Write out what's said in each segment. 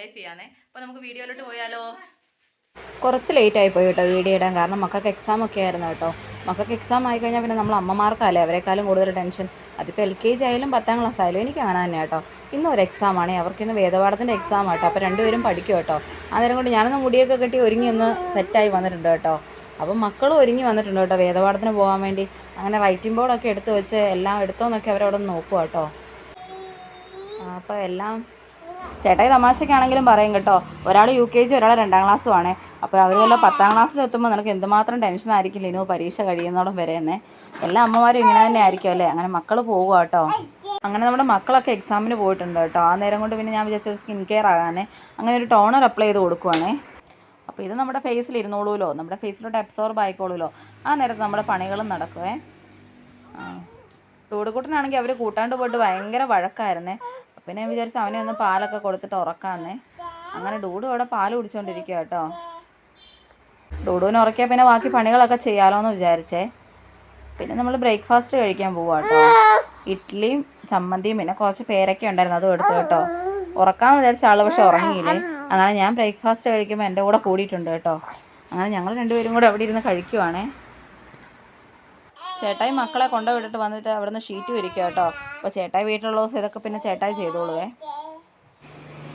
Life ചെയ്യാനേ അപ്പോൾ നമുക്ക് വീഡിയോയിലോട്ട് പോയാലോ? കുറച്ച് ലേറ്റ് ആയി പോയി കേട്ടോ വീഡിയോ ഇടാൻ. കാരണം മക്കൾക്ക് എക്സാം ഒക്കെ ആയിരുന്നു കേട്ടോ. മക്കൾക്ക് എക്സാം ആയി കഴിഞ്ഞാൽ പിന്നെ നമ്മൾ അമ്മമാർക്കല്ലേ അവരെക്കാളും കൂടുതൽ ടെൻഷൻ അതിപ്പോൾ എൽ കെ ജി ആയാലും പത്താം ക്ലാസ് ആയാലും എനിക്ക് അങ്ങനെ തന്നെ കേട്ടോ. ഇന്ന് ഒരു എക്സാം ആണ്. അവർക്ക് ഇന്ന് വേദപാഠത്തിന്റെ എക്സാം കേട്ടോ അപ്പോൾ രണ്ടുപേരും പഠിക്കും കേട്ടോ. അന്നേരം കൊണ്ട് ഞാനൊന്ന് മുടിയൊക്കെ കെട്ടി ഒരുങ്ങി ഒന്ന് സെറ്റായി വന്നിട്ടുണ്ട് കേട്ടോ. അപ്പം മക്കളും ഒരുങ്ങി വന്നിട്ടുണ്ട് കേട്ടോ വേദപാഠത്തിന് പോകാൻ വേണ്ടി. അങ്ങനെ റൈറ്റിംഗ് ബോർഡൊക്കെ എടുത്ത് വെച്ച് എല്ലാം എടുത്തോന്നൊക്കെ അവരവിടെ നോക്കുക കേട്ടോ. അപ്പോൾ എല്ലാം ചേട്ടായി തമാശക്കാണെങ്കിലും പറയും കേട്ടോ. ഒരാൾ യു കെ ജി ഒരാൾ രണ്ടാം ക്ലാസ്സും ആണ്. അപ്പോൾ അവർ വല്ല പത്താം ക്ലാസ്സിൽ എത്തുമ്പോൾ നിനക്ക് എന്തുമാത്രം ടെൻഷൻ ആയിരിക്കില്ല? ഇനി പരീക്ഷ കഴിയുന്നോടം വരെ തന്നെ എല്ലാ അമ്മമാരും ഇങ്ങനെ തന്നെ ആയിരിക്കും അല്ലേ? അങ്ങനെ മക്കൾ പോകുക കേട്ടോ. അങ്ങനെ നമ്മുടെ മക്കളൊക്കെ എക്സാമിന് പോയിട്ടുണ്ട് കേട്ടോ. ആ നേരം കൊണ്ട് പിന്നെ ഞാൻ വിചാരിച്ചൊരു സ്കിൻ കെയർ ആകാനേ. അങ്ങനെ ഒരു ടോണർ അപ്ലൈ ചെയ്ത് കൊടുക്കുവാണേ. അപ്പോൾ ഇത് നമ്മുടെ ഫേസിൽ ഇരുന്നോളൂലോ. നമ്മുടെ ഫേസിലോട്ട് അബ്സോർബ് ആയിക്കോളൂലോ. ആ നേരത്ത് നമ്മുടെ പണികളും നടക്കുവേ. ആ. ടൂടുകൂട്ടനാണെങ്കിൽ അവർ കൂട്ടാണ്ട് പോയിട്ട് ഭയങ്കര വഴക്കായിരുന്നേ. പിന്നെ ഞാൻ വിചാരിച്ചു അവനെ ഒന്ന് പാലൊക്കെ കൊടുത്തിട്ട് ഉറക്കാന്നേ. അങ്ങനെ ഡൂഡു അവിടെ പാൽ കുടിച്ചുകൊണ്ടിരിക്കുക കേട്ടോ. ഡൂഡുവിനെ ഉറക്കിയാൽ പിന്നെ ബാക്കി പണികളൊക്കെ ചെയ്യാലോ എന്ന് വിചാരിച്ചേ. പിന്നെ നമ്മൾ ബ്രേക്ക്ഫാസ്റ്റ് കഴിക്കാൻ പോവാ കേട്ടോ. ഇഡ്ഡലിയും ചമ്മന്തിയും പിന്നെ കുറച്ച് പേരൊക്കെ ഉണ്ടായിരുന്നു അതും എടുത്തു കേട്ടോ. ഉറക്കാന്ന് വിചാരിച്ച ആൾ പക്ഷെ ഉറങ്ങിയില്ലേ? അങ്ങനെ ഞാൻ ബ്രേക്ക്ഫാസ്റ്റ് കഴിക്കുമ്പോൾ എന്റെ കൂടെ കൂടിയിട്ടുണ്ട് കേട്ടോ. അങ്ങനെ ഞങ്ങൾ രണ്ടുപേരും കൂടെ അവിടെ ഇരുന്ന് കഴിക്കുവാണേ. ചേട്ടായി മക്കളെ കൊണ്ടുവിട്ടിട്ട് വന്നിട്ട് അവിടുന്ന് ഷീറ്റ് വിരിക്കുക കേട്ടോ. അപ്പോൾ ചേട്ടായി വീട്ടിലുള്ള ദിവസം ഇതൊക്കെ പിന്നെ ചേട്ടായി ചെയ്തോളുവേ.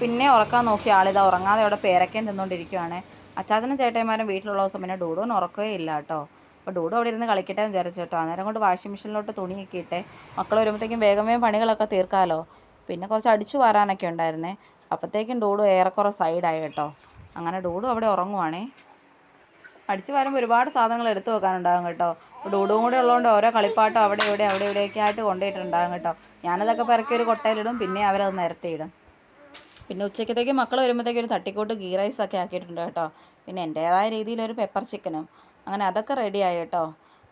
പിന്നെ ഉറക്കാൻ നോക്കിയ ആളിതാ ഉറങ്ങാതെ അവിടെ പേരക്കയും തിന്നുകൊണ്ടിരിക്കുവാണ് അച്ചാച്ചനും ചേട്ടായിമാരും വീട്ടിലുള്ള ദിവസം പിന്നെ ഡൂഡുവിന് ഉറക്കുകയേ ഇല്ല കേട്ടോ. അപ്പോൾ ഡൂഡോ അവിടെ ഇരുന്ന് കളിക്കട്ടെ എന്ന് വിചാരിച്ചു കേട്ടോ. അന്നേരം കൊണ്ട് വാഷിംഗ് മെഷീനിലോട്ട് തുണിയൊക്കെ ഇട്ടെ മക്കൾ വരുമ്പോഴത്തേക്കും വേഗം വേഗം പണികളൊക്കെ തീർക്കാമല്ലോ പിന്നെ കുറച്ച് അടിച്ചു വാരാനൊക്കെ ഉണ്ടായിരുന്നേ. അപ്പോഴത്തേക്കും ഡൂഡു ഏറെക്കുറെ സൈഡായി കേട്ടോ. അങ്ങനെ ഡൂഡു അവിടെ ഉറങ്ങുവാണേ. അടിച്ചു വരുമ്പോൾ ഒരുപാട് സാധനങ്ങൾ എടുത്തു വെക്കാനുണ്ടാകും കേട്ടോ. ഡൂഡും കൂടെ ഉള്ളതുകൊണ്ട് ഓരോ കളിപ്പാട്ടം അവിടെ ഇവിടെ അവിടെ ഇവിടെയൊക്കെ ആയിട്ട് കൊണ്ടുപോയിട്ടുണ്ടാകും കേട്ടോ. ഞാനതൊക്കെ പിറക്കി ഒരു കൊട്ടയിലിടും പിന്നെ അവരത് നിരത്തിയിടും പിന്നെ ഉച്ചക്കത്തേക്ക് മക്കൾ വരുമ്പോഴത്തേക്ക് ഒരു തട്ടിക്കൂട്ട് ഗീ റൈസ് ഒക്കെ ആക്കിയിട്ടുണ്ട് കേട്ടോ. പിന്നെ എന്റേതായ രീതിയിൽ ഒരു പെപ്പർ ചിക്കനും അങ്ങനെ അതൊക്കെ റെഡിയായി കേട്ടോ.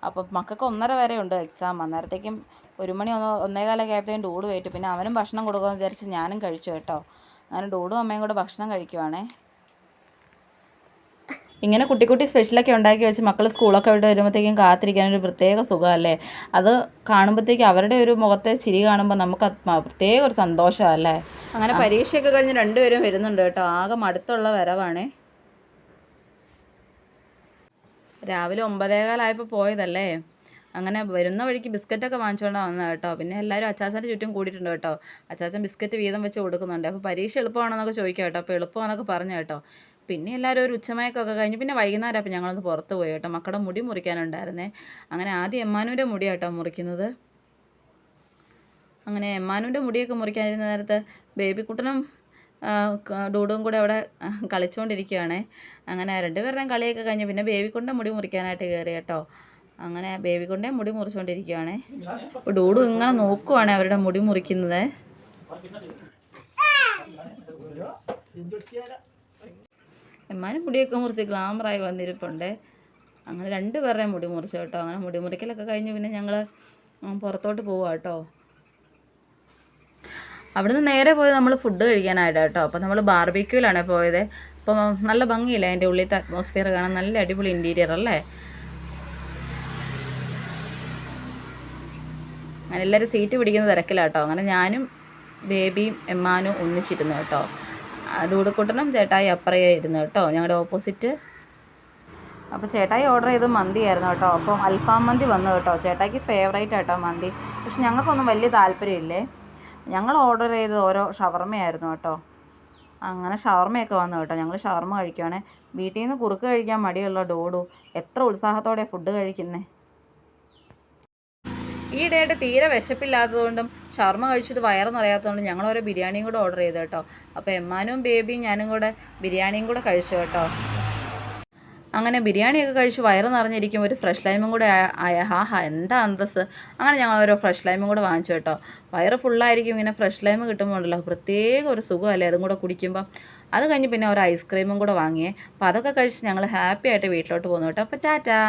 അപ്പോൾ മക്കൾക്ക് ഒന്നര വരെ ഉണ്ട് എക്സാം അന്നേരത്തേക്കും ഒരു മണി ഒന്ന് ഒന്നേകാലൊക്കെ ആയപ്പോഴത്തേക്കും ഡൂഡ് പോയിട്ട് പിന്നെ അവനും ഭക്ഷണം കൊടുക്കുമെന്ന് വിചാരിച്ച് ഞാനും കഴിച്ചു കേട്ടോ. അങ്ങനെ ഡൂഡും അമ്മയും കൂടെ ഭക്ഷണം കഴിക്കുവാണേ. ഇങ്ങനെ കുട്ടിക്കുട്ടി കുട്ടി സ്പെഷ്യലൊക്കെ ഉണ്ടാക്കി വെച്ച് മക്കൾ സ്കൂളൊക്കെ വിട്ട് വരുമ്പോഴത്തേക്കും കാത്തിരിക്കാൻ ഒരു പ്രത്യേക സുഖമല്ലേ? അത് കാണുമ്പോഴത്തേക്കും അവരുടെ ഒരു മുഖത്തെ ചിരി കാണുമ്പോൾ നമുക്ക് പ്രത്യേക ഒരു സന്തോഷമല്ലേ? അങ്ങനെ പരീക്ഷയൊക്കെ കഴിഞ്ഞ് രണ്ടുപേരും വരുന്നുണ്ട് കേട്ടോ. ആകെ മടുത്തുള്ള വരവാണേ. രാവിലെ ഒമ്പതേകാലായപ്പോൾ പോയതല്ലേ? അങ്ങനെ വരുന്ന വഴിക്ക് ബിസ്ക്കറ്റൊക്കെ വാങ്ങിച്ചുകൊണ്ട് വന്നത് കേട്ടോ. പിന്നെ എല്ലാവരും അച്ചാച്ചന്റെ ചുറ്റും കൂടിയിട്ടുണ്ട് കേട്ടോ. അച്ചാച്ചൻ ബിസ്ക്കറ്റ് വീതം വെച്ച് കൊടുക്കുന്നുണ്ട്. അപ്പോൾ പരീക്ഷ എളുപ്പമാണെന്നൊക്കെ ചോദിക്കാം കേട്ടോ. അപ്പോൾ എളുപ്പമാണെന്നൊക്കെ പറഞ്ഞു കേട്ടോ. പിന്നെ എല്ലാവരും ഒരു ഉച്ചമയക്കമൊക്കെ കഴിഞ്ഞ് പിന്നെ വൈകുന്നേരം അപ്പം ഞങ്ങളൊന്ന് പുറത്ത് പോയി കേട്ടോ മക്കളുടെ മുടി മുറിക്കാനുണ്ടായിരുന്നേ അങ്ങനെ ആദ്യം എമ്മാനുവിന്റെ മുടി കേട്ടോ മുറിക്കുന്നത് അങ്ങനെ എമ്മാനുവിന്റെ മുടിയൊക്കെ മുറിക്കാനിരുന്ന നേരത്ത് ബേബിക്കുട്ടനും ഡൂഡും കൂടെ അവിടെ കളിച്ചുകൊണ്ടിരിക്കുകയാണ് അങ്ങനെ രണ്ടുപേരുടെയും കളിയൊക്കെ കഴിഞ്ഞ് പിന്നെ ബേബിക്കുണ്ടെ മുടി മുറിക്കാനായിട്ട് കയറി കേട്ടോ അങ്ങനെ ബേബിക്കുട്ടന്റെ മുടി മുറിച്ചുകൊണ്ടിരിക്കുകയാണേ അപ്പോൾ ഡൂഡു ഇങ്ങനെ നോക്കുവാണ് അവരുടെ മുടി മുറിക്കുന്നത് എമ്മാനും മുടിയൊക്കെ മുറിച്ച് ഗ്ലാമറായി വന്നിരിപ്പുണ്ട്. അങ്ങനെ രണ്ട് പേരുടെയും മുടി മുറിച്ചു കേട്ടോ. അങ്ങനെ മുടി മുറിക്കലൊക്കെ കഴിഞ്ഞ് പിന്നെ ഞങ്ങൾ പുറത്തോട്ട് പോവാം കേട്ടോ. അവിടുന്ന് നേരെ പോയത് നമ്മൾ ഫുഡ് കഴിക്കാനായിട്ട് കേട്ടോ. അപ്പോൾ നമ്മൾ ബാർബിക്യൂലാണ് പോയത്. അപ്പം നല്ല ഭംഗിയില്ല അതിന്റെ ഉള്ളിലത്തെ അറ്റ്മോസ്ഫിയർ കാണാൻ? നല്ല അടിപൊളി ഇന്റീരിയർ അല്ലേ? അങ്ങനെ എല്ലാവരും സീറ്റ് പിടിക്കുന്ന തിരക്കിലാട്ടോ അങ്ങനെ ഞാനും ബേബിയും എമ്മാനും ഒന്നിച്ചിരുന്നു കേട്ടോ. ഡൂഡക്കുട്ടനും ചേട്ടായി അപ്പറേ ഇരുന്നു കേട്ടോ ഞങ്ങളുടെ ഓപ്പോസിറ്റ് അപ്പോൾ ചേട്ടായി ഓർഡർ ചെയ്ത് മന്തിയായിരുന്നു കേട്ടോ അപ്പോൾ അൽഫാം മന്തി വന്നു കേട്ടോ. ചേട്ടായിക്ക് ഫേവറേറ്റ് കേട്ടോ മന്തി. പക്ഷെ ഞങ്ങൾക്കൊന്നും വലിയ താല്പര്യമില്ലേ? ഞങ്ങൾ ഓർഡർ ചെയ്ത് ഓരോ ഷവർമ്മയായിരുന്നു കേട്ടോ. അങ്ങനെ ഷവർമ്മയൊക്കെ വന്നു കേട്ടോ. ഞങ്ങൾ ഷവർമ്മ കഴിക്കുവാണേ. വീട്ടിൽ നിന്ന് കുറുക്ക് കഴിക്കാൻ മടിയുള്ള ഡോഡു എത്ര ഉത്സാഹത്തോടെ ഫുഡ് കഴിക്കുന്നേ. ഈയിടെയായിട്ട് തീരെ വിശപ്പില്ലാത്തതുകൊണ്ടും ഷവർമ കഴിച്ചത് വയറ് നിറയാത്തതുകൊണ്ടും ഞങ്ങൾ ഓരോ ബിരിയാണിയും കൂടെ ഓർഡർ ചെയ്തു കേട്ടോ. അപ്പോൾ എമ്മാനും ബേബിയും ഞാനും കൂടെ ബിരിയാണിയും കൂടെ കഴിച്ചു കേട്ടോ. അങ്ങനെ ബിരിയാണിയൊക്കെ കഴിച്ച് വയറ് നിറഞ്ഞിരിക്കും ഒരു ഫ്രഷ് ലൈമും കൂടെ ആയ- ഹാ ഹാ എന്താ അന്തസ് അങ്ങനെ ഞങ്ങൾ ഓരോ ഫ്രഷ് ലൈമും കൂടെ വാങ്ങിച്ചു കേട്ടോ. വയറ് ഫുള്ളായിരിക്കും ഇങ്ങനെ ഫ്രഷ് ലൈം ഉണ്ടല്ലോ. പ്രത്യേക ഒരു സുഖമല്ലേ അതും കൂടെ കുടിക്കുമ്പോൾ അത് കഴിഞ്ഞ് പിന്നെ ഒരു ഐസ്ക്രീമും കൂടെ വാങ്ങിയേ. അപ്പോൾ അതൊക്കെ കഴിച്ച് ഞങ്ങൾ ഹാപ്പി ആയിട്ട് വീട്ടിലോട്ട് പോകുന്നു കേട്ടോ. അപ്പോൾ ടാറ്റാ.